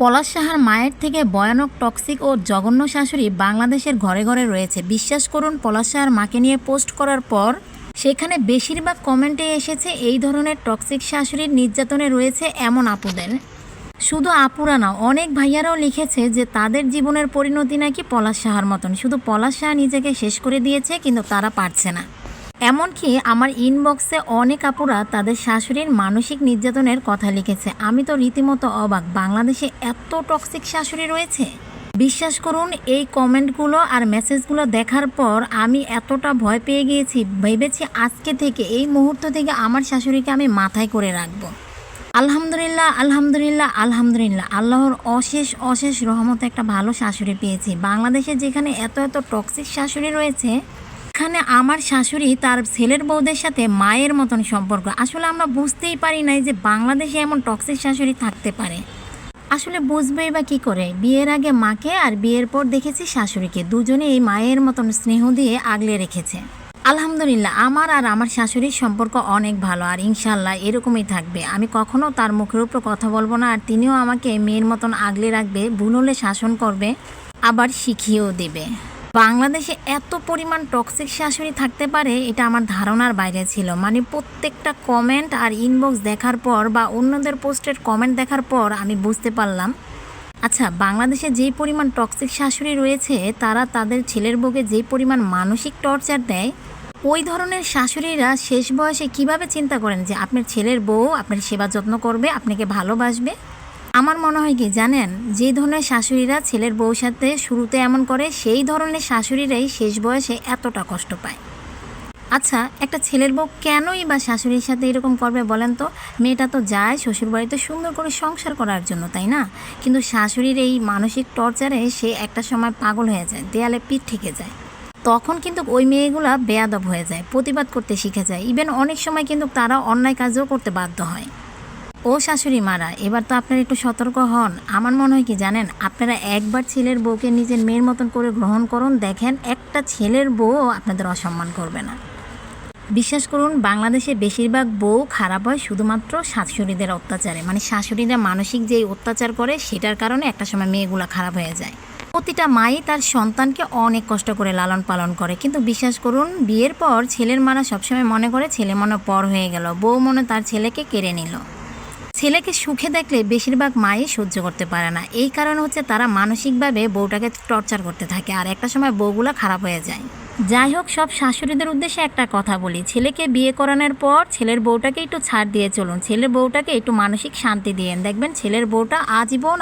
পলাশ সাহার মায়ের থেকে ভয়ানক টক্সিক ও জঘন্য শাশুড়ি বাংলাদেশের ঘরে ঘরে রয়েছে। বিশ্বাস করুন, পলাশ সাহার মাকে নিয়ে পোস্ট করার পর সেখানে বেশিরভাগ কমেন্টে এসেছে, এই ধরনের টক্সিক শাশুড়ির নির্যাতনে রয়েছে এমন আপুদের। শুধু আপুরা না, অনেক ভাইয়ারাও লিখেছে যে তাদের জীবনের পরিণতি নাকি পলাশ সাহার মতন। শুধু পলাশ সাহা নিজেকে শেষ করে দিয়েছে, কিন্তু তারা পারছে না। এমনকি আমার ইনবক্সে অনেক আপুরা তাদের শাশুড়ির মানসিক নির্যাতনের কথা লিখেছে। আমি তো রীতিমতো অবাক, বাংলাদেশে এত টক্সিক শাশুড়ি রয়েছে? বিশ্বাস করুন, এই কমেন্টগুলো আর মেসেজগুলো দেখার পর আমি এতটা ভয় পেয়ে গিয়েছি, ভেবেছি আজকে থেকে, এই মুহূর্ত থেকে আমার শাশুড়িকে আমি মাথায় করে রাখব। আলহামদুলিল্লাহ আলহামদুলিল্লাহ আলহামদুলিল্লাহ, আল্লাহর অশেষ অশেষ রহমতে একটা ভালো শাশুড়ি পেয়েছি। বাংলাদেশে যেখানে এত এত টক্সিক শাশুড়ি রয়েছে এখানে আমার শাশুড়ি তার ছেলের বউদের সাথে মায়ের মতন সম্পর্ক। আসলে আমরা বুঝতেই পারি নাই যে বাংলাদেশে এমন টক্সিক শাশুড়ি থাকতে পারে। আসলে বুঝবেই বা কী করে? বিয়ের আগে মাকে আর বিয়ের পর দেখেছি শাশুড়িকে। দুজনে এই মায়ের মতন স্নেহ দিয়ে আগলে রেখেছে। আলহামদুলিল্লাহ, আমার আর আমার শাশুড়ির সম্পর্ক অনেক ভালো আর ইনশাল্লাহ এরকমই থাকবে। আমি কখনো তার মুখের উপর কথা বলব না আর তিনিও আমাকে মেয়ের মতন আগলে রাখবে, ভুল হলে শাসন করবে, আবার শিখিয়েও দেবে। বাংলাদেশে এত পরিমাণ টক্সিক শাশুড়ি থাকতে পারে, এটা আমার ধারণার বাইরে ছিল। মানে প্রত্যেকটা কমেন্ট আর ইনবক্স দেখার পর বা অন্যদের পোস্টের কমেন্ট দেখার পর আমি বুঝতে পারলাম। আচ্ছা বাংলাদেশে যেই পরিমাণ টক্সিক শাশুড়ি রয়েছে, তারা তাদের ছেলের বউকে যেই পরিমাণ মানসিক টর্চার দেয়, ওই ধরনের শাশুড়িরা শেষ বয়সে কীভাবে চিন্তা করেন যে আপনার ছেলের বউ আপনার সেবা যত্ন করবে, আপনাকে ভালোবাসবে? আমার মনে হয় কি জানেন? যে ধরনের শাশুড়িরা ছেলের বউর সাথে শুরুতে এমন করে, সেই ধরনের শাশুড়িরাই শেষ বয়সে এতটা কষ্ট পায়। আচ্ছা একটা ছেলের বউ কেনই বা শাশুড়ির সাথে এরকম করবে বলেন তো? মেয়েটা তো যায় শ্বশুরবাড়িতে সুন্দর করে সংসার করার জন্য, তাই না? কিন্তু শাশুড়ির এই মানসিক টর্চারে সে একটা সময় পাগল হয়ে যায়, দেয়ালে পিঠ ঠেকে যায়। তখন কিন্তু ওই মেয়েগুলা বেয়াদব হয়ে যায়, প্রতিবাদ করতে শিখে যায়। ইভেন অনেক সময় কিন্তু তারা অন্যায় কাজও করতে বাধ্য হয়। ও শাশুড়ি মারা, এবার তো আপনারা একটু সতর্ক হন। আমার মনে হয় কি জানেন, আপনারা একবার ছেলের বউকে নিজের মেয়ের মতন করে গ্রহণ করুন, দেখেন একটা ছেলের বউ আপনাদের অসম্মান করবে না। বিশ্বাস করুন, বাংলাদেশে বেশিরভাগ বউ খারাপ হয় শুধুমাত্র শাশুড়িদের অত্যাচারে। মানে শাশুড়িরা মানসিক যেই অত্যাচার করে, সেটার কারণে একটা সময় মেয়েগুলো খারাপ হয়ে যায়। প্রতিটা মাই তার সন্তানকে অনেক কষ্ট করে লালন পালন করে। কিন্তু বিশ্বাস করুন, বিয়ের পর ছেলের মারা সবসময় মনে করে ছেলে মনে পর হয়ে গেল। বউ মনে তার ছেলেকে কেড়ে নিল। ছেলেকে সুখে দেখলে বেশিরভাগ মায়ে সহ্য করতে পারে না। এই কারণে হচ্ছে তারা মানসিকভাবে বউটাকে টর্চার করতে থাকে আর একটা সময় বউগুলো খারাপ হয়ে যায়। যাই হোক, সব শাশুড়িদের উদ্দেশ্যে একটা কথা বলি। ছেলেকে বিয়ে করানোর পর ছেলের বউটাকে একটু ছাড় দিয়ে চলুন। ছেলের বউটাকে একটু মানসিক শান্তি দিয়ে দেখবেন ছেলের বউটা আজীবন